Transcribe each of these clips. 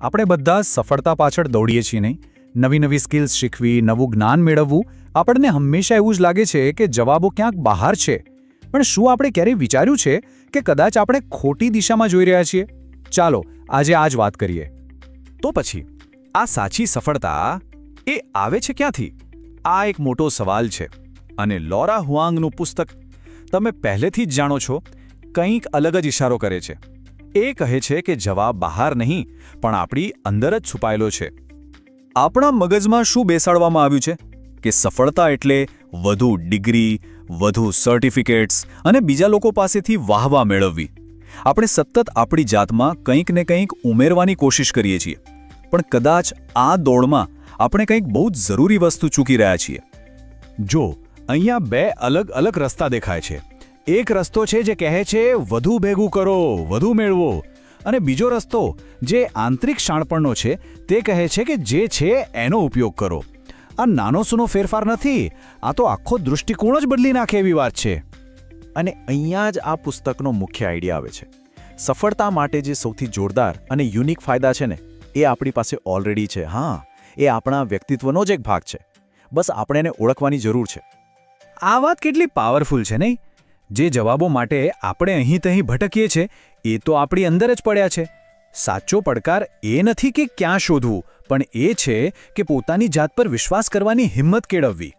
આપણે બધા સફળતા પાછળ દોડીએ છીએ નહીં. નવી નવી સ્કિલ્સ શીખવી, નવું જ્ઞાન મેળવવું આપણને હંમેશા એવું જ લાગે છે કે જવાબો ક્યાંક બહાર છે. પણ શું આપણે ક્યારેય વિચાર્યું છે કે કદાચ આપણે ખોટી દિશામાં જોઈ રહ્યા છીએ? ચાલો, આજે આ જ વાત કરીએ. તો પછી, આ સાચી સફળતા એ આવે છે ક્યાંથી? આ એક મોટો સવાલ છે. અને લોરા હુઆંગનું પુસ્તક તમે પહેલેથી જ જાણો છો, કંઈક અલગ જ ઇશારો કરે છે. એ કહે છે કે જવાબ બહાર નહીં, પણ આપણી અંદર જ છુપાયેલો છે. આપણા મગજમાં શું બેસાડવામાં આવ્યું છે? કે સફળતા એટલે વધુ ડિગ્રી, વધુ સર્ટિફિકેટ્સ અને બીજા લોકો પાસેથી વાહવા મેળવવી. આપણે સતત આપણી જાતમાં કંઈક ને કંઈક ઉમેરવાની કોશિશ કરીએ છીએ. પણ કદાચ આ દોડમાં આપણે કંઈક બહુ જ જરૂરી વસ્તુ ચૂકી રહ્યા છીએ. જો, અહીંયા બે અલગ અલગ રસ્તા દેખાય છે. એક રસ્તો છે જે કહે છે, વધુ ભેગું કરો, વધુ મેળવો. અને બીજો રસ્તો, જે આંતરિક શાણપણનો છે, તે કહે છે કે જે છે, એનો ઉપયોગ કરો. આ નાનો સૂનો ફેરફાર નથી, આ તો આખો દૃષ્ટિકોણ જ બદલી નાખે એવી વાત છે. અને અહીંયા જ આ પુસ્તકનો મુખ્ય આઈડિયા આવે છે. સફળતા માટે જે સૌથી જોરદાર અને યુનિક ફાયદા છે ને, એ આપણી પાસે ઓલરેડી છે. હા, એ આપણા વ્યક્તિત્વનો જ એક ભાગ છે. બસ આપણે એને ઓળખવાની જરૂર છે. આ વાત કેટલી પાવરફુલ છે નહીં? જે જવાબો માટે આપણે અહીં તહીં ભટકીએ છીએ, એ તો આપણી અંદર જ પડ્યા છે. સાચો પડકાર એ નથી કે ક્યાં શોધવું, પણ એ છે કે પોતાની જાત પર વિશ્વાસ કરવાની હિંમત કેળવવી.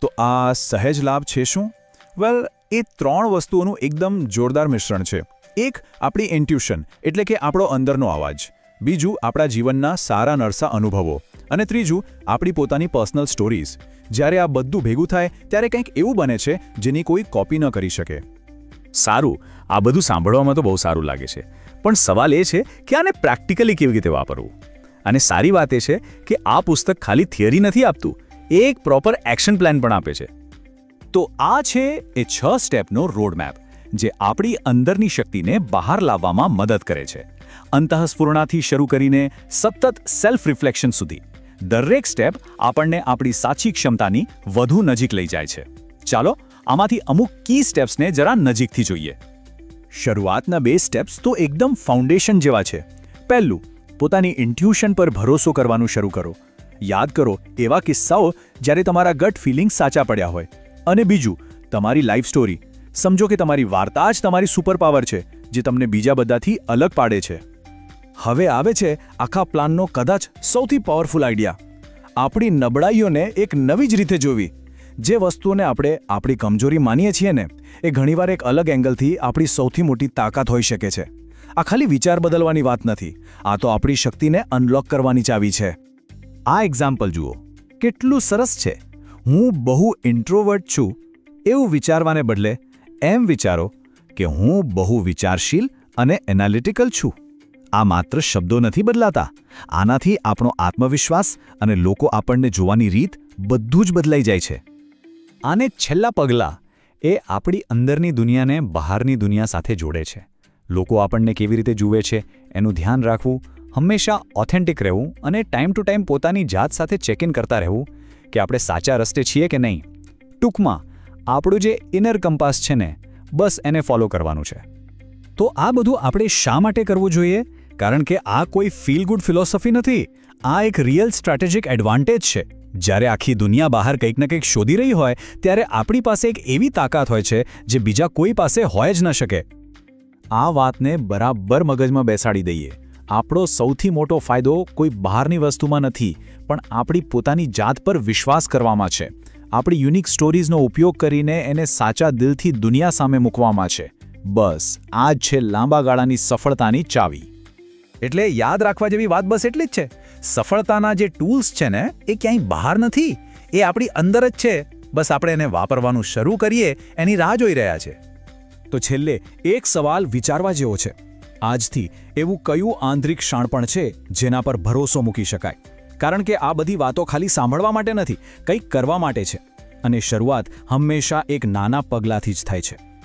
તો આ સહેજ લાભ છે શું? વેલ એ ત્રણ વસ્તુઓનું એકદમ જોરદાર મિશ્રણ છે. એક, આપણી ઇન્ટ્યુશન એટલે કે આપણો અંદરનો અવાજ. બીજું, આપણા જીવનના સારા નરસા અનુભવો. અને ત્રીજું, આપણી પોતાની પર્સનલ સ્ટોરીઝ જ્યારે આ બધું ભેગું થાય, ત્યારે કંઈક એવું બને છે, જેની કોઈ કોપી ન કરી શકે. સારું, આ બધું સાંભળવામાં તો બહુ સારું લાગે છે. પણ સવાલ એ છે કે આને પ્રેક્ટિકલી કેવી રીતે વાપરવું? અને સારી વાત એ છે કે આ પુસ્તક ખાલી થિયરી નથી આપતું, એ એક પ્રોપર એક્શન પ્લાન પણ આપે છે. તો આ છે એ છ સ્ટેપનો રોડમેપ જે આપણી અંદરની શક્તિને બહાર લાવવામાં મદદ કરે છે. અંતઃસ્ફૂર્ણાથી શરૂ કરીને સતત સેલ્ફ રિફ્લેક્શન સુધી. દરેક સ્ટેપ આપણને આપણી સાચી ક્ષમતાની વધુ નજીક લઈ જાય છે. ચાલો, આમાંથી અમુક કી સ્ટેપ્સને જરા નજીકથી જોઈએ. શરૂઆતના બે સ્ટેપ્સ તો એકદમ ફાઉન્ડેશન જેવા છે. પહેલું, પોતાની ઇન્ટ્યુશન પર ભરોસો કરવાનું શરૂ કરો. યાદ કરો, એવા કિસ્સાઓ જ્યારે તમારા ગટ ફિલિંગ સાચા પડ્યા હોય. અને બીજું, તમારી લાઈફ સ્ટોરી સમજો કે તમારી વાર્તા જ તમારી સુપરપાવર છે, જે તમને બીજા બધાથી અલગ પાડે છે. હવે આવે છે આખા પ્લાનનો કદાચ સૌથી પાવરફુલ આઈડિયા આપણી નબળાઈઓને એક નવી જ રીતે જોવી. જે વસ્તુઓને આપણે આપણી કમજોરી માનીએ છીએ ને, એ ઘણીવાર એક અલગ એંગલથી આપણી સૌથી મોટી તાકાત હોઈ શકે છે. આ ખાલી વિચાર બદલવાની વાત નથી. આ તો આપણી શક્તિને અનલોક કરવાની ચાવી છે. આ એક્ઝામ્પલ જુઓ. કેટલું સરસ છે. હું બહુ ઇન્ટ્રોવર્ટ છું, એવું વિચારવાને બદલે એમ વિચારો કે હું બહુ વિચારશીલ અને એનાલિટિકલ છું. આ માત્ર શબ્દો નથી બદલાતા. આનાથી આપણો આત્મવિશ્વાસ અને લોકો આપણને જોવાની રીત બધું જ બદલાઈ જાય છે. આને છેલ્લા પગલાં એ આપણી અંદરની દુનિયાને બહારની દુનિયા સાથે જોડે છે. લોકો આપણને કેવી રીતે જુએ છે એનું ધ્યાન રાખવું, હંમેશા ઓથેન્ટિક રહેવું અને ટાઈમ ટુ ટાઈમ પોતાની જાત સાથે ચેક ઇન કરતા રહેવું કે આપણે સાચા રસ્તે છીએ કે નહીં. ટૂંકમાં, આપણું જે ઇનર કંપાસ છે ને, બસ એને ફોલો કરવાનું છે. તો આ બધું આપણે શા માટે કરવું જોઈએ? કારણ કે આ કોઈ ફીલ ગુડ ફિલોસોફી નથી. આ એક રિયલ સ્ટ્રેટેજિક એડવાન્ટેજ છે. જ્યારે આખી દુનિયા બહાર કંઈક ને કંઈક શોધી રહી હોય, ત્યારે આપણી પાસે એક એવી તાકાત હોય છે જે બીજા કોઈ પાસે હોય જ ન શકે. આ વાતને બરાબર મગજમાં બેસાડી દઈએ. આપણો સૌથી મોટો ફાયદો કોઈ બહારની વસ્તુમાં નથી, પણ આપણી પોતાની જાત પર વિશ્વાસ કરવામાં છે. આપણી યુનિક સ્ટોરીઝનો ઉપયોગ કરીને એને સાચા દિલથી દુનિયા સામે મૂકવામાં છે. બસ, આ જ છે લાંબા ગાળાની સફળતાની ચાવી. એટલે યાદ રાખવા જેવી વાત બસ એટલી જ છે. સફળતાના જે ટૂલ્સ છે ને, એ ક્યાંય બહાર નથી. એ આપણી અંદર જ છે. બસ આપણે એને વાપરવાનું શરૂ કરીએ, એની રાહ જોઈ રહ્યા છે. તો છેલ્લે એક સવાલ વિચારવા જેવો છે. આજથી એવું કયું આંતરિક શાણપણ છે જેના પર ભરોસો મૂકી શકાય? કારણ કે આ બધી વાતો ખાલી સાંભળવા માટે નથી, કંઈક કરવા માટે છે. અને શરૂઆત હંમેશા એક નાના પગલાંથી જ થાય છે.